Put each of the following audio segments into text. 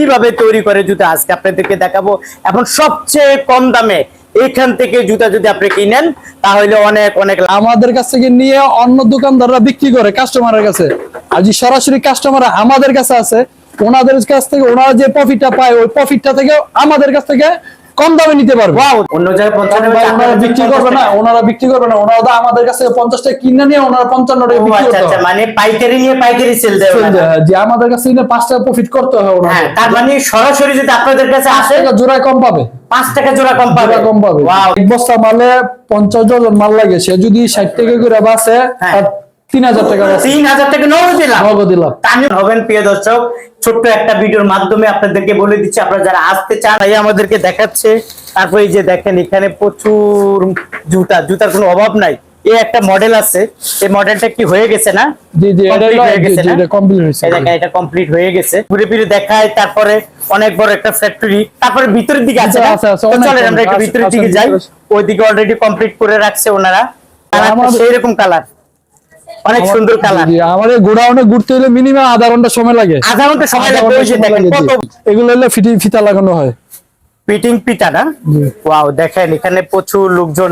কীভাবে তৈরি করে জুতা? আজকে আপনাদেরকে দেখাবো। এখন সবচেয়ে কম দামে এখান থেকে জুতা যদি আপনি কিনেন, তাহলে অনেক অনেক আমাদের কাছ থেকে নিয়ে অন্য দোকানদাররা বিক্রি করে কাস্টমারের কাছে। আর যে সরাসরি কাস্টমার আমাদের কাছে আছে, ওনাদের কাছ থেকে, ওনারা যে প্রফিটটা পায়, ওই প্রফিটটা থেকে আমাদের কাছ থেকে কম দামে নিতে পারবে। অন্য জায়গায় বিক্রি করবে না ওনারা বিক্রি করবে না ওনারা তো আমাদের কাছে পঞ্চাশ টাকা কিনে নিয়ে ওনারা পঞ্চান্ন টাকা বিক্রি আচ্ছা করতে আচ্ছা মানে পাইকারি নিয়ে পাইকারি সেল দেয় যে আমাদের কাছে পাঁচ টাকা প্রফিট করতে হয় হ্যাঁ তার মানে সরাসরি যদি আপনাদের কাছে আসে জোড়ায় কম পাবে। পাঁচ টাকা জোড়া কম পাবে। কম পাবে। এক বস্তা মালে পঞ্চাশ ডজন মাল লাগে সে যদি ষাট টাকা করে বাসে হ্যাঁ। তিন হাজার টাকা তিন হাজার টাকা নগদ দিলাম। নগদ দিলাম। তা হবেন প্রিয় দর্শক ছোট্ট একটা ভিডিওর মাধ্যমে আপনাদেরকে বলে দিচ্ছি আপনারা যারা আসতে চান ভাই আমাদেরকে দেখাচ্ছে। তারপরে এই যে দেখেন এখানে প্রচুর জুতা জুতার কোনো অভাব নাই। এই একটা মডেল আছে। এই মডেলটা কি হয়ে গেছে না? জি জি এটা কমপ্লিট হয়েছে দেখেন এটা কমপ্লিট হয়ে গেছে। ঘুরে ফিরে দেখায় তারপরে অনেক বড় একটা ফ্যাক্টরি তারপরে ভিতরের দিকে আছে চলেন আমরা একটু ভিতরের দিকে যাই। ওইদিকে অলরেডি কমপ্লিট করে রাখছে ওনারা। আমাদের- সেই রকম কালার অনেক সুন্দর কালার আমাদের গোডাউনে ঘুরতে হলে মিনিমাম আধা ঘণ্টা সময় লাগে। আধা ঘণ্টা সময় লাগে, এগুলো হলো ফিটি ফিতা লাগানো হয়। পিটিং পিটা না? ওয়াও দেখেন এখানে প্রচুর লোকজন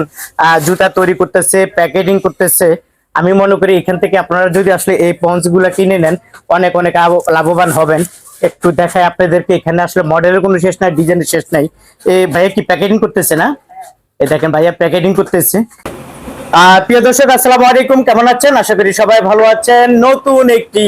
জুতা তৈরি করতেছে প্যাকেটিং করতেছে। আমি মনে করি এখান থেকে আপনারা যদি আসলে এই পঞ্চগুলা কিনে নেন অনেক অনেক লাভবান হবেন। একটু দেখায় আপনাদেরকে এখানে আসলে মডেলের কোনো শেষ নাই ডিজাইনের শেষ নাই। এই ভাইয়া কি প্যাকেটিং করতেছে না? এই দেখেন ভাইয়া প্যাকেটিং করতেছে। প্রিয় দর্শক, আসসালামু আলাইকুম। কেমন আছেন? আশা করি সবাই ভালো আছেন। নতুন একটি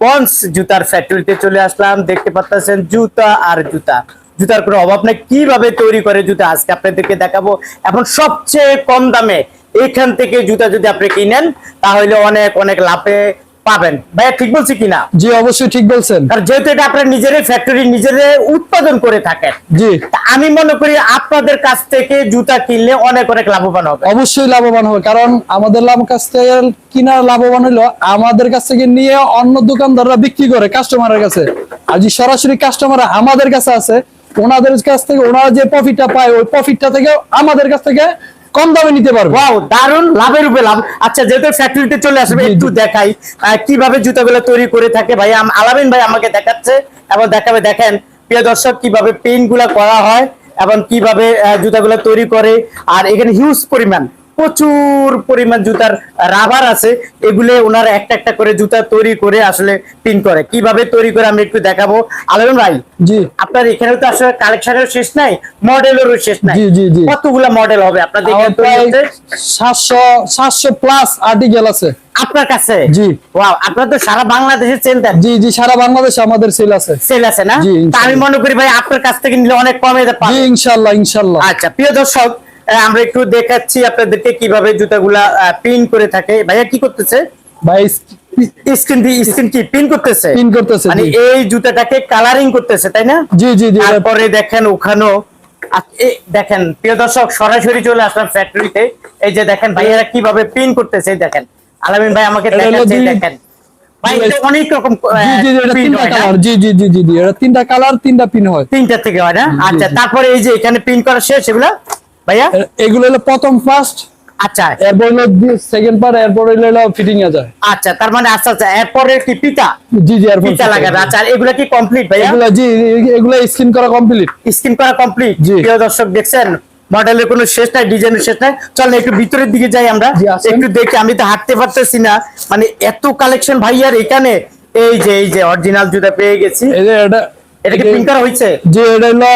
পন্স জুতার ফ্যাক্টরিতে চলে আসলাম। দেখতে পাচ্ছেন জুতা আর জুতা। জুতার কোনো অভাব নেই। কীভাবে তৈরি করে জুতা আজকে আপনাদেরকে দেখাবো। এখন সবচেয়ে কম দামে এখান থেকে জুতা যদি আপনি কিনেন, তাহলে অনেক অনেক লাভে পাবেন। ভাইয়া ঠিক বলছি কিনা? জি অবশ্যই ঠিক বলছেন। কারণ যেহেতু এটা আপনার নিজেরই ফ্যাক্টরি নিজেরাই উৎপাদন করে থাকেন। জি। আমি মনে করি আপনাদের কাছ থেকে জুতা কিনলে অনেক অনেক লাভবান হবে। অবশ্যই লাভবান হবে কারণ আমাদের লাভ কাছ থেকে কিনার লাভবান হলো আমাদের কাছ থেকে নিয়ে অন্য দোকানদাররা বিক্রি করে কাস্টমারের কাছে। আর যে সরাসরি কাস্টমার আমাদের কাছে আছে ওনাদের কাছ থেকে ওনারা যে প্রফিটটা পায় ওই প্রফিটটা থেকে আমাদের কাছ থেকে কম দামে নিতে পারবে। ওয়াও দারুণ লাভের উপরে লাভ। আচ্ছা যেহেতু ফ্যাক্টরিতে চলে আসবে। একটু দেখাই কীভাবে জুতাগুলো তৈরি করে থাকে। ভাই আম- আলামিন ভাই আমাকে দেখাচ্ছে এবং দেখাবে দেখেন প্রিয় দর্শক কীভাবে পেনগুলা করা হয় এবং কীভাবে জুতাগুলো তৈরি করে আর এখানে হিউজ পরিমাণ। প্রচুর পরিমাণ জুতার রাবার আছে। এগুলো ওনারা একটা একটা করে জুতা তৈরি করে আসলে পিন করে। কীভাবে তৈরি করে আমি একটু দেখাবো। আলামিন ভাই জি। আপনার এখানে তো আসলে কালেকশনের শেষ নাই মডেলেরও শেষ নাই। জি, জি, জি। কতগুলা মডেল হবে আপনাদের এখানে তৈরি হচ্ছে? সাতশো সাতশো প্লাস আর্টিকেল আছে। আপনার কাছে? জি। ওয়াও আপনার তো সারা বাংলাদেশে বাংলাদেশের সেন্টার জি জি সারা বাংলাদেশে আমাদের সেল আছে। সেল আছে না? জি, আমি মনে করি ভাই আপনার কাছ থেকে নিলে অনেক কমে জি পাবেন ইনশাল্লাহ ইনশাল্লাহ। আচ্ছা প্রিয় দর্শক আমরা একটু দেখাচ্ছি আপনাদেরকে কীভাবে জুতাগুলা পিন করে থাকে। ভাইয়া কি করতেছে? ভাই স্ক্রিন দিয়ে স্ক্রিন কি পিন করতেছে? পিন করতেছে মানে এই জুতাটাকে কালারিং করতেছে তাই না? জি জি জি তারপরে দেখেন ওখানেও দেখেন প্রিয় দর্শক সরাসরি চলে আসলাম ফ্যাক্টরিতে এই যে দেখেন ভাইয়ারা কীভাবে পিন করতেছে দেখেন। আলামিন ভাই আমাকে দেখাচ্ছে দেখেন। ভাই এটা অনেক রকম জি জি তিনটা কালার জি জি জি জি জি এটা তিনটা কালার তিনটা পিন হয়। তিনটা থেকে হয় না? আচ্ছা তারপরে এই যে এখানে পিন করা শেষ এগুলো? ভাইয়া? এগুলো হলো প্রথম ফার্স্ট আচ্ছা। এরপর হলো সেকেন্ড পার্ট এরপর হলো ফিটিং আচ্ছা তার মানে আচ্ছা আচ্ছা এরপরে কি পিতা? জি জি এরপর পিতা লাগাবে আচ্ছা এগুলা কি কমপ্লিট এগুলো জি এগুলো স্ক্রিন করা কমপ্লিট স্ক্রিন করা কমপ্লিট প্রিয় দর্শক দেখছেন? মডেলের কোনো শেষ নাই ডিজাইনের শেষ নাই। চল একটু ভিতরের দিকে যাই আমরা। একটু দেখি আমি তো হাঁটতে পারতেছি না। মানে এত কালেকশন ভাইয়ার এখানে। এই যে এই যে অরিজিনাল জুতা পেয়ে গেছি। এই যে এটা এটা কি প্রিন্ট করা হয়েছে? জি এটা হলো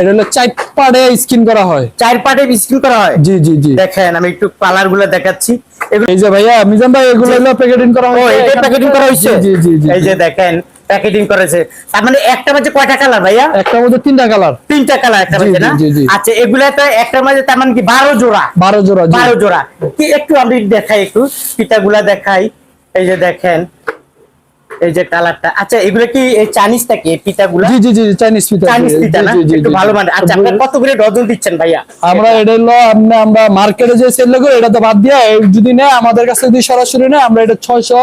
এটা হলো চার পার্টে স্ক্রিন করা হয়। চার পার্টে স্ক্রিন করা হয়? জি জি জি। দেখেন আমি একটু কালারগুলো দেখাচ্ছি। এই যে ভাইয়া মিজান ভাই এগুলো হলো প্যাকেটিং করা ও এটা প্যাকেটিং করা হয়েছে? জি জি জি এই যে দেখেন প্যাকেটিং করেছে। তার মানে একটা মাঝে কয়টা কালার ভাইয়া? একটা মধ্যে তিনটা কালার তিনটা কালার একটা মাঝে না। আচ্ছা এগুলা তো একটা মাঝে তার মানে কি জোড়া? বারো জোড়া জি। বারো জোড়া। কি একটু আমি দেখাই একটু। পিঠাগুলা দেখাই। এই যে দেখেন এই যে কালারটা। আচ্ছা এগুলো কি এই থাকে পিতাগুলো? জি জি জি চাইনিজ পিতা চাইনিজ পিতা না? একটু ভালো মানে আচ্ছা আপনি কত করে ডজন দিচ্ছেন ভাইয়া? আমরা এটা হলো আমরা আমরা মার্কেটে যে সেল করি এটা তো বাদ দিয়ে এই যদি না আমাদের কাছে যদি সরাসরি না আমরা এটা ছয়শো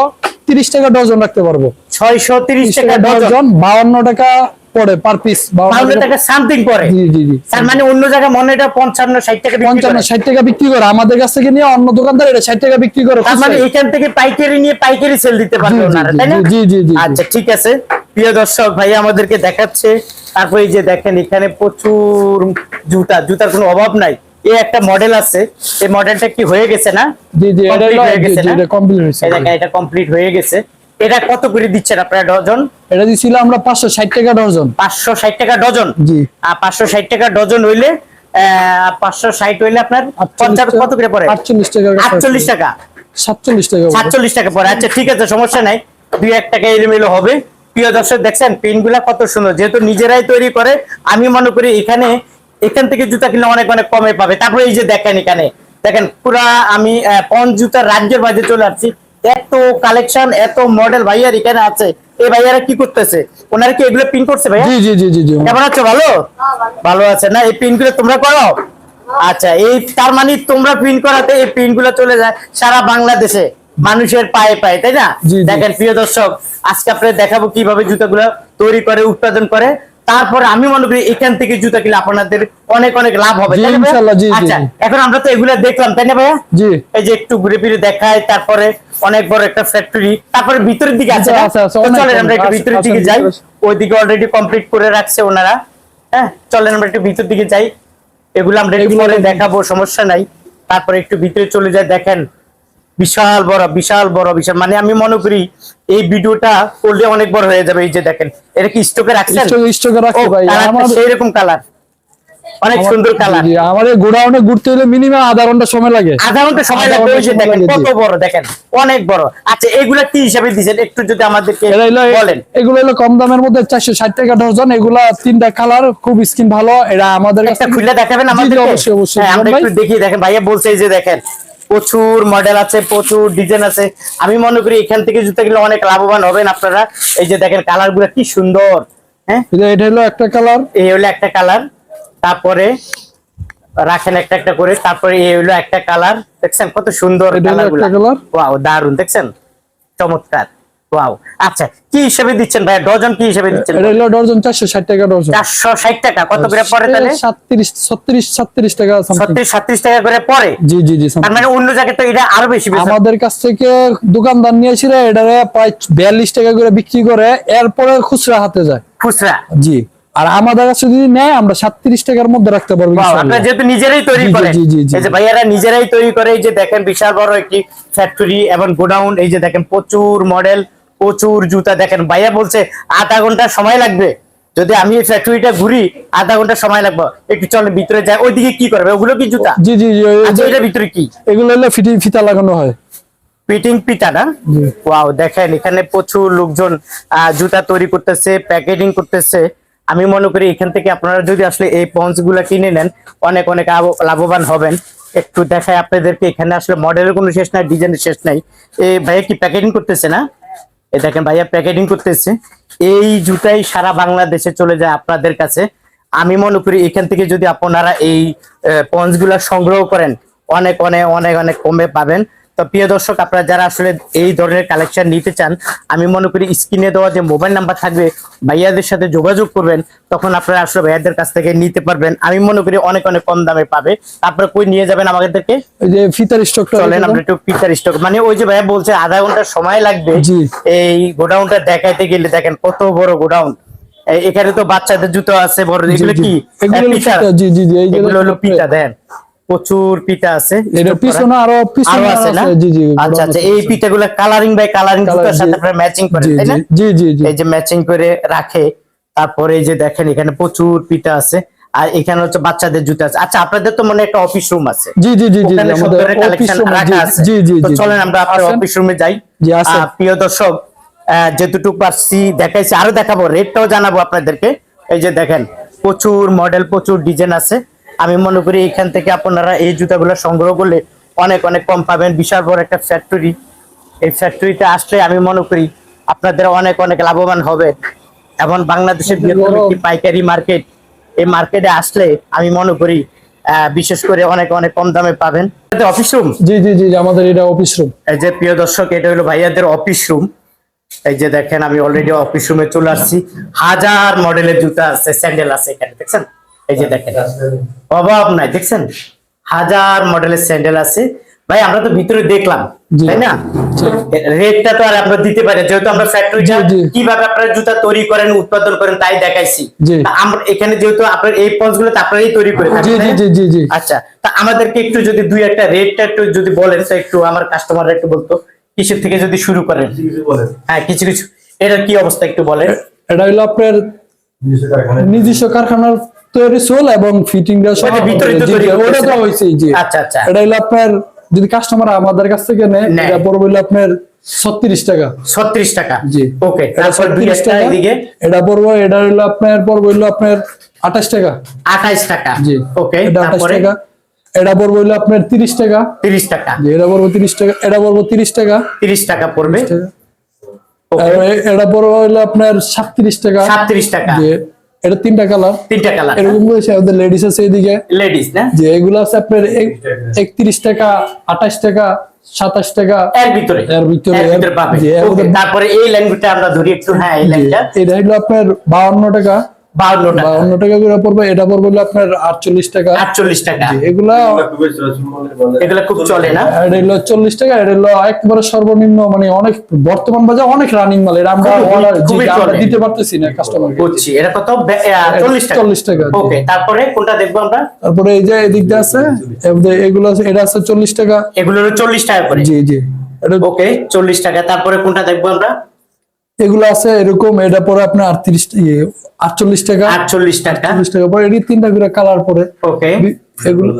তিরিশ টাকা ডজন রাখতে পারব। ছয়শো তিরিশ তিরিশ টাকা টাকা ডজন। ডজন বাউন্ন টাকা পড়ে পার পিস বাউন্ন টাকা সামথিং জি জি জি তার মানে অন্য জায়গায় মনে এটা পঞ্চান্ন ষাট টাকা বিক্রি পঞ্চান্ন করে। ষাট টাকা বিক্রি করে। আমাদের কাছ থেকে নিয়ে অন্য দোকানদার এটা ষাট টাকা বিক্রি করে তার মানে এখান থেকে পাইকারি নিয়ে পাইকারি সেল দিতে পারবে ওনারা জি, তাই না? জি, জি। আচ্ছা ঠিক আছে। প্রিয় দর্শক ভাই আমাদেরকে দেখাচ্ছে। তারপরে এই যে দেখেন এখানে প্রচুর জুতা। জুতার কোনো অভাব নাই। এ একটা মডেল আছে। এই মডেলটা কি হয়ে গেছে না? জি জি এটা হলো- হয়ে গেছে কমপ্লিট এটা কমপ্লিট হয়ে গেছে। এটা কত করে দিচ্ছেন আপনারা ডজন? এটা দিছিল আমরা পাঁচশো ষাট টাকা ডজন। পাঁচশো ষাট টাকা ডজন? জি। আর পাঁচশো ষাট টাকা ডজন হইলে পাঁচশো ষাট হইলে আপনার পঞ্চাশ কত করে পড়ে? আটচল্লিশ টাকা আটচল্লিশ টাকা। সাতচল্লিশ টাকা পড়ে। সাতচল্লিশ টাকা পরে আচ্ছা ঠিক আছে সমস্যা নাই। দুই এক টাকা এলোমেলো হবে। প্রিয় দর্শক দেখছেন পেনগুলা কত সুন্দর। যেহেতু নিজেরাই তৈরি করে আমি মনে করি এখানে এখান থেকে জুতা কিনলে অনেক অনেক কমে পাবে। তারপরে এই যে দেখেন এখানে। দেখেন পুরা আমি পঞ্চ জুতার রাজ্যের বাজে চলে আসছি। এত কালেকশন এত মডেল ভাইয়ার এখানে আছে। এই ভাইয়ারা কি করতেছে? ওনারা কি এগুলো পিন করছে ভাইয়া? জি জি জি জি কেমন আছো ভালো? ভালো। আছে না? এই পিনগুলো তোমরা করো? আচ্ছা এই তার মানে তোমরা প্রিন্ট করাতে এই প্রিন্টগুলো চলে যায় সারা বাংলাদেশে মানুষের পায়ে পায়ে তাই না। দেখেন প্রিয় দর্শক আজকে আপনাদের দেখাবো কীভাবে জুতাগুলো তৈরি করে উৎপাদন করে। তারপর আমি মনে করি এখান থেকে জুতা কিনলে আপনাদের অনেক অনেক লাভ হবে আচ্ছা এখন আমরা তো এগুলো দেখলাম তাই না ভাইয়া? জি। এই যে একটু ঘুরে ফিরে দেখায় তারপরে অনেক বড় একটা ফ্যাক্টরি তারপরে ভিতরের দিকে আছে চলেন আমরা একটু ভিতরের দিকে যাই। ওইদিকে অলরেডি কমপ্লিট করে রাখছে ওনারা হ্যাঁ? চলেন আমরা একটু ভিতর দিকে যাই। এগুলো আমরা। দেখাবো সমস্যা নাই। তারপরে একটু ভিতরে চলে যায় দেখেন। বিশাল বড় বিশাল বড় বিশাল মানে আমি মনে করি এই ভিডিওটা করলে অনেক বড় হয়ে যাবে এই যে দেখেন এটা কি স্টকে রাখছেন? স্টকে রাখছে ভাই আমার সেই রকম কালার অনেক সুন্দর কালার আমার এই গোডাউনে ঘুরতে হলে মিনিমাম আধা ঘণ্টা সময় লাগে। আধা ঘণ্টা সময় লাগবে ওই যে দেখেন কত বড় দেখেন অনেক বড়। আচ্ছা এগুলা কি হিসাবে দিচ্ছেন একটু যদি আমাদেরকে বলেন। এগুলো হলো কম দামের মধ্যে চারশো ষাট টাকা ডজন এগুলা তিনটা কালার খুব স্কিন ভালো এরা আমাদের কাছ খুলে দেখাবেন জি, অবশ্যই অবশ্যই। হ্যাঁ, আমরা একটু দেখি দেখেন ভাইয়া বলছে এই যে দেখেন। প্রচুর মডেল আছে প্রচুর ডিজাইন আছে। আমি মনে করি এখান থেকে জুতা কিনলে অনেক লাভবান হবেন আপনারা। এই যে দেখেন কালারগুলা কি সুন্দর হ্যাঁ? এটা- হলো একটা কালার এই হলো একটা কালার তারপরে রাখেন একটা একটা করে তারপরে এই হলো একটা কালার দেখছেন কত সুন্দর কালার দারুণ দেখছেন? চমৎকার। ওয়াও আচ্ছা কি হিসেবে দিচ্ছেন ভাইয়া? ডজন কি হিসেবে দিচ্ছেন? এটা হলো ডজন চারশো ষাট টাকা ডজন। চারশো ষাট টাকা। কত করে পরে তাহলে? সাতত্রিশ ছত্রিশ সাতত্রিশ টাকা something। ছত্রিশ সাতত্রিশ টাকা করে পরে জি জি জি তার মানে অন্য জায়গায় তো এটা আরও বেশি বেশি। আমাদের কাছ থেকে দোকানদার এটারে প্রায় বিয়াল্লিশ টাকা করে বিক্রি করে এরপরে খুচরা হাতে যায়। খুচরা? জি। আর আমাদের কাছে যদি নেয় আমরা সাতত্রিশ টাকার মধ্যে রাখতে পারব আপনারা যেহেতু নিজেরাই তৈরি করেন। এই যে ভাইয়ারা নিজেরাই তৈরি করে এই যে দেখেন বিশাল বড় একটি ফ্যাক্টরি এবং গোডাউন এই যে দেখেন প্রচুর মডেল প্রচুর জুতা দেখেন। ভাইয়া বলছে আধা ঘণ্টা সময় লাগবে। যদি আমি এই ফ্যাক্টরিটা ঘুরি আধা ঘণ্টা সময় লাগবে। একটু চলে ভিতরে যাই। ওইদিকে কি করবে? ওগুলো কি জুতা? জি জি জি ওই- আচ্ছা ভিতরে কি? এগুলো হলো ফিটিং ফিতা লাগানো হয়। পিটিং পিতা না। ওয়াও দেখেন এখানে প্রচুর লোকজন জুতা তৈরি করতেছে প্যাকেজিং করতেছে। আমি মনে করি এখান থেকে আপনারা যদি আসলে এই পঞ্চগুলা কিনে নেন অনেক অনেক লাভবান হবেন। একটু দেখায় আপনাদেরকে এখানে আসলে মডেলের কোনো শেষ নাই ডিজাইনের শেষ নাই। এই ভাইয়া কি প্যাকেটিং করতেছে না? দেখেন ভাইয়া প্যাকেটিং করতেছে। এই জুতাই সারা বাংলাদেশে চলে যায় আপনাদের কাছে। আমি মনে করি এখান থেকে যদি আপনারা এই পঞ্চগুলা সংগ্রহ করেন, অনেক অনেক অনেক অনেক কমে পাবেন। তো প্রিয় দর্শক আপনারা যারা আসলে এই ধরনের কালেকশন নিতে চান আমি মনে করি স্ক্রিনে দেওয়া যে মোবাইল নাম্বার থাকবে ভাইয়াদের সাথে যোগাযোগ করবেন তখন আপনারা আসলে ভাইয়াদের কাছ থেকে নিতে পারবেন। আমি মনে করি অনেক অনেক কম দামে পাবে। তারপরে কই নিয়ে যাবেন আমাদেরকে? এই যে ফিতার স্টকটা চলেন আমরা একটু পিকচার স্টক মানে ওই যে ভাইয়া বলছে আধা ঘণ্টা সময় লাগবে। জি। এই গোডাউনটা দেখাইতে গেলে দেখেন কত বড় গোডাউন। এখানে তো বাচ্চাদের জুতো আছে বড় এগুলো কি? জি জি জি এগুলো হলো পিতা দেন প্রচুর পিতা আছে করা। পিছনে আরও পিছনে আরও আরও আছে না জি জি আচ্ছা আচ্ছা এই পিঠাগুলো কালারিং বাই কালারিং Colour, সাথে আপনারা ম্যাচিং করেন জি তাই না? জি জি জি। এই যে ম্যাচিং করে রাখে তারপরে এই যে দেখেন এখানে প্রচুর পিঠা আছে আর এখানে হচ্ছে বাচ্চাদের জুতা আছে। আচ্ছা আপনাদের তো মনে একটা অফিস রুম আছে। জি জি জি জি আমাদের অফিস কালেকশন রাখা জি জি জি চলেন আমরা আপনার। অফিস রুমে যাই। জি, প্রিয় দর্শক যেটুকু পারছি দেখাইছি আরও দেখাবো রেটটাও জানাব আপনাদেরকে। এই যে দেখেন প্রচুর মডেল প্রচুর ডিজাইন আছে। আমি মনে করি এখান থেকে আপনারা এই জুতাগুলো সংগ্রহ করলে অনেক অনেক কম পাবেন। বিশাল বড় একটা ফ্যাক্টরি এই ফ্যাক্টরিতে আসলে আমি মনে করি আপনাদের অনেক অনেক লাভবান হবে। এবং বাংলাদেশের বৃহত্তম একটি পাইকারি মার্কেট এই মার্কেটে আসলে আমি মনে করি আহ, বিশেষ করে অনেক অনেক কম দামে পাবেন। অফিস রুম জি জি জি জি, আমাদের এটা অফিস রুম এই যে প্রিয় দর্শক এটা হলো ভাইয়াদের অফিস রুম এই যে দেখেন আমি অলরেডি অফিস রুমে চলে আসছি। হাজার মডেলের জুতা আছে স্যান্ডেল আছে এখানে দেখছেন? এই যে দেখেন। অভাব নাই দেখছেন? হাজার মডেলের স্যান্ডেল আছে। ভাই আমরা তো ভিতরে দেখলাম তাই না? রেটটা তো আর আমরা দিতে পারি যেহেতু আমরা ফ্যাক্টরি। কীভাবে আপনারা জুতা তৈরি করেন উৎপাদন করেন তাই দেখাইছি। আমরা এখানে যেহেতু আপনার এই পঞ্চগুলো আপনারাই তৈরি করে থাকেন জি জি জি জি জি। আচ্ছা তা আমাদেরকে একটু যদি দুই একটা রেটটা একটু যদি বলেন তো একটু আমার কাস্টমাররা একটু বলতো কিসের থেকে যদি শুরু করেন? হ্যাঁ কিছু কিছু। এটার কি অবস্থা একটু বলেন। এটা হলো আপনার নিজস্ব কারখানার তৈরি সোল এবং ফিটিং ওটা ভিতরে তো তৈরি ওটা তো। হয়েছে জি আচ্ছা আচ্ছা। এটা হলো আপনার যদি কাস্টমার আমাদের কাছ থেকে নেয়। এটা পড়বে হলো আপনার ছত্রিশ টাকা। ছত্রিশ টাকা। জি। ওকে তারপর দুই একটা টাকা। এদিকে। এটা পড়ব এটা হলো আপনার পড়ব হলো আপনার আঠাশ টাকা। আঠাইশ টাকা। জি। ওকে তারপরে? টাকা। এটা পড়ব হলো আপনার তিরিশ টাকা। তিরিশ টাকা। জি এটা পড়ব তিরিশ টাকা। এটা পড়ব তিরিশ টাকা। তিরিশ টাকা পড়বে। এটা পড়ব হলো আপনার সাতত্রিশ টাকা। সাতত্রিশ টাকা। যে এটা তিনটা কালার তিনটা কালার এরকম করেছে আমাদের লেডিস আছে এদিকে লেডিস না? যে এগুলো আছে আপনার একত্রিশ টাকা আঠাশ টাকা সাতাশ টাকা। এর ভিতরে। এর ভিতরে, এর পাবে। তারপরে এই ল্যাঙ্গুয়েজটা আমরা ধরি একটু হ্যাঁ এই লাইনটা এটা হলো আপনার বাউন্ন টাকা। বাউন্ন টাকা। বাউন্ন টাকা করে পড়বে এটা পড়বে আপনার আটচল্লিশ টাকা। আটচল্লিশ টাকা। এগুলা এগুলো খুব চলে না? এটা হলো চল্লিশ টাকা এটা হলো একবারে সর্বনিম্ন মানে অনেক বর্তমান বাজার অনেক রানিং মাল এটা আমরা। দিতে পারতেছি না কাস্টমার বুঝছি এটা কত? বে- চল্লিশ টাকা। 40 ওকে তারপরে কোনটা দেখব আমরা? তারপরে এই যে এদিক দিয়ে আছে এগুলো এটা আছে চল্লিশ টাকা। এগুলো চল্লিশ টাকা করে। জি জি। এটা ওকে চল্লিশ টাকা তারপরে কোনটা দেখব আমরা? এগুলো আছে এরকম এটা পরে আপনার আটত্রিশ আটচল্লিশ টাকা। আটচল্লিশ টাকা। আটচল্লিশ টাকা পরে এটি তিনটা করে কালার পরে। ওকে। এগুলো।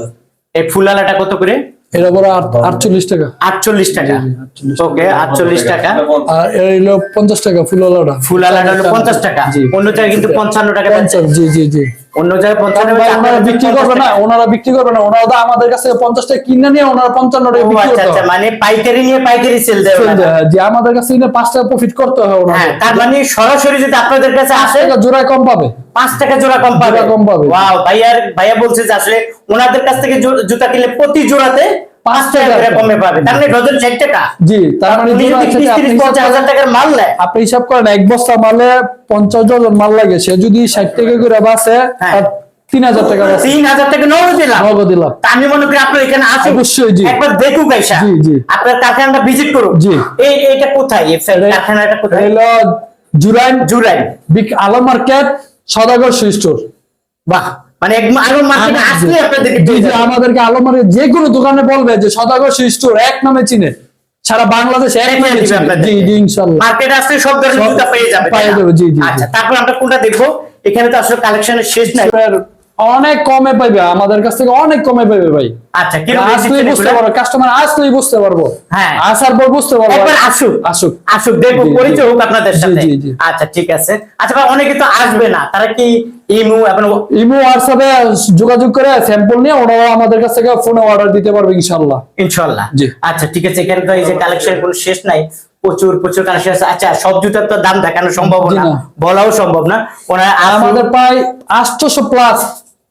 এই ফুলালাটা কত করে? এটা পরে আটচল্লিশ টাকা। আটচল্লিশ টাকা। ওকে আটচল্লিশ টাকা। আর এটা হলো পঞ্চাশ টাকা ফুলালাটা ফুলালাটা হলো পঞ্চাশ টাকা। অন্যটা কিন্তু পঞ্চান্ন টাকা। পঞ্চাশ জি জি জি। অন্য জায়গায় পঞ্চান্ন ভাই, টাকা, ওনারা বিক্রি করবে না ওনারা বিক্রি করবে না। ওনারা আমাদের কাছে পঞ্চাশ কিনে নিয়ে ওনারা পঞ্চান্ন টাকা ও বিক্রি আচ্ছা আচ্ছা মানে পাইকারি নিয়ে পাইকারি সেল দেয় যে আমাদের কাছে পাঁচ টাকা প্রফিট করতে হয় হ্যাঁ তার মানে সরাসরি যদি আপনাদের কাছে আসে জোড়ায় কম পাবে। পাঁচ টাকা জোড়া কম পাবে। কম পাবে। ভাইয়ার ভাইয়া বলছে যে আসলে ওনাদের কাছ থেকে জুতা কিনলে প্রতি জোড়াতে পাঁচ টাকা করে কমে পাবে। তার মানে ডজন ষাট টাকা জি তার মানে আপনি টাকার মাল নেয়। আপনি হিসাব করেন এক বস্তা মালে ডজন মাল লাগে সে যদি ষাট টাকা করে বাসে হ্যাঁ। তিন হাজার টাকা তিন হাজার টাকা নগদ দিলাম। নগদ দিলাম। তা আমি মনে করি আপনার এখানে আসুন অবশ্যই, জি। একবার দেখুক আইসা। জি, জি। আপনার কারখানাটা ভিজিট জি। এই কোথায়? এটা- কারখানাটা কোথায়? হলো Jurain. জুরাই big Alam market Sadagar store. বাহ। মানে আসলে আপনাদেরকে আমাদেরকে আলমারি মার্কেট যে কোনো দোকানে বলবে যে সদাগর স্টোর এক নামে চিনে সারা বাংলাদেশ এক নামে। জি জি মার্কেটে আসলে সব ধরনের জুতা পেয়ে যাবে পেয়ে যাবে, জি, জি, জি। আচ্ছা তারপর আমরা কোনটা দেখব? এখানে তো আসলে কালেকশনের শেষ নাই। অনেক কমে পাইবে আমাদের কাছ থেকে অনেক কমে পাইবে ভাই। আচ্ছা কি আসলেই বুঝতে পারব কাস্টমার আসলেই বুঝতে পারব। হ্যাঁ। আসার পর বুঝতে পারব। একবার আসুক। আসুক। আসুক। পরিচয় হোক আপনাদের সাথে। আচ্ছা ঠিক আছে। আচ্ছা ভাই অনেকে তো আসবে না। তারা কি ইমু এখন ইমো হোয়াটসঅ্যাপে যোগাযোগ করে স্যাম্পল নিয়ে ওরাও আমাদের কাছ থেকে ফোনে অর্ডার দিতে পারবে জি। আচ্ছা ঠিক আছে এখানে তো এই যে কালেকশন কোনো শেষ নাই। প্রচুর প্রচুর কালেকশন আছে। আচ্ছা সব জুতার তো দাম দেখানো সম্ভব না। বলাও সম্ভব না। ওনার আমাদের প্রায় আটশোশো প্লাস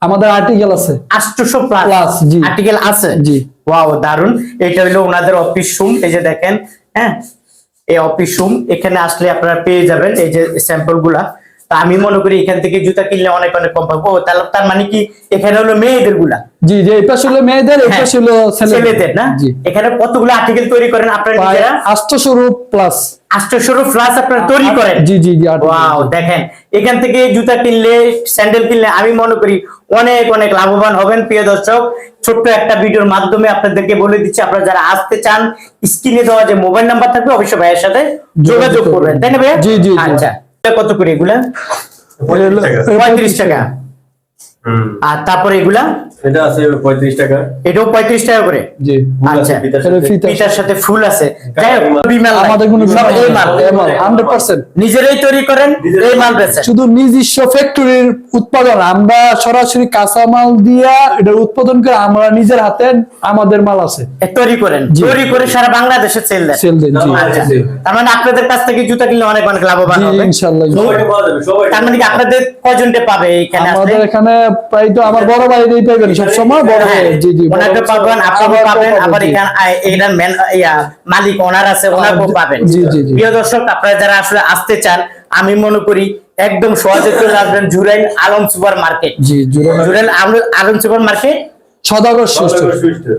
আমাদের আর্টিকেল আছে। আটশোশো Plus, প্লাস জি। আর্টিকেল আছে? জি। ওয়াও দারুণ এটা হলো ওনাদের অফিস রুম এই যে দেখেন হ্যাঁ? এই অফিস রুম এখানে আসলে আপনারা পেয়ে যাবেন এই যে স্যাম্পলগুলা। আমি মনে করি এখান থেকে জুতা কিনলে অনেক অনেক কম পাবো। তাহলে তার মানে কি এখানে হলো মেয়েদেরগুলা? জি যে এটা ছিল মেয়েদের এটা হ্যাঁ, ছিল ছেলেদের। না? এখানে কতগুলো আর্টিকেল তৈরি করেন আপনারা নিজেরা? আটশোশো প্লাস আষ্টশো ফ্লাস আপনারা তৈরি করেন? জি জি জি ওয়াও দেখেন এখান থেকে জুতা কিনলে স্যান্ডেল কিনলে আমি মনে করি অনেক অনেক লাভবান হবেন প্রিয় দর্শক। ছোট্ট একটা ভিডিওর মাধ্যমে আপনাদেরকে বলে দিচ্ছি আপনারা যারা আসতে চান স্ক্রিনে দেওয়া যে মোবাইল নাম্বার থাকবে অবশ্যই ভাইয়ের সাথে যোগাযোগ করবেন। তাই না ভাইয়া? জি, জি, জি। আচ্ছা। কত করে এগুলা? পঁয়ত্রিশ টাকা। আর তারপরে এগুলা? এটা আছে পঁয়ত্রিশ টাকা। এটাও পঁয়ত্রিশ টাকা করে? জি আচ্ছা। ফিতার সাথে। ফুল আছে। বিমাল আমাদের কোনো সব এই মাল। হান্ড্রেড পার্সেন্ট নিজেরাই তৈরি করেন এই মাল বেচেন। শুধু নিজস্ব ফ্যাক্টরির উৎপাদন। আমরা সরাসরি কাঁচা মাল দিয়া এটা উৎপাদন করে আমরা নিজের হাতে আমাদের মাল আছে। তৈরি করেন। তৈরি করে সারা বাংলাদেশে সেল দেন। সেল দেন জি। তার মানে আপনাদের কাছ থেকে জুতা কিনলে অনেক অনেক লাভবান হবে। ইনশাল্লাহ সবাইটা পাওয়া যাবে সবাই তার মানে কি আপনাদের কজনটে পাবে এখানে আমাদের এখানে প্রায় তো আমার বড় ভাই এই পাইবেন সবসময় বড় ভাই হ্যাঁ, জি জি ওনাকে পাবেন পাবেন আবার জি। এখানে এটার ইয়া মালিক ওনার আছে ওনাকেও পাবেন। জি, জি, জি। প্রিয় দর্শক আপনারা যারা আসলে আসতে চান আমি মনে করি একদম সহজে চলে আসবেন জুরাইন আলম সুপার মার্কেট। জি জুরাইন আলম- সুপার মার্কেট? সদাগর সুস্থ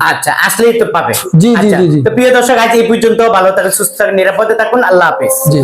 আচ্ছা আসলেই তো পাবে। জি, জি, আচ্ছা, জি, জি। তো প্রিয় দর্শক আজ এই পর্যন্ত ভালো থাকুন সুস্থ থাকুন নিরাপদে থাকুন আল্লাহ হাফেজ। জি।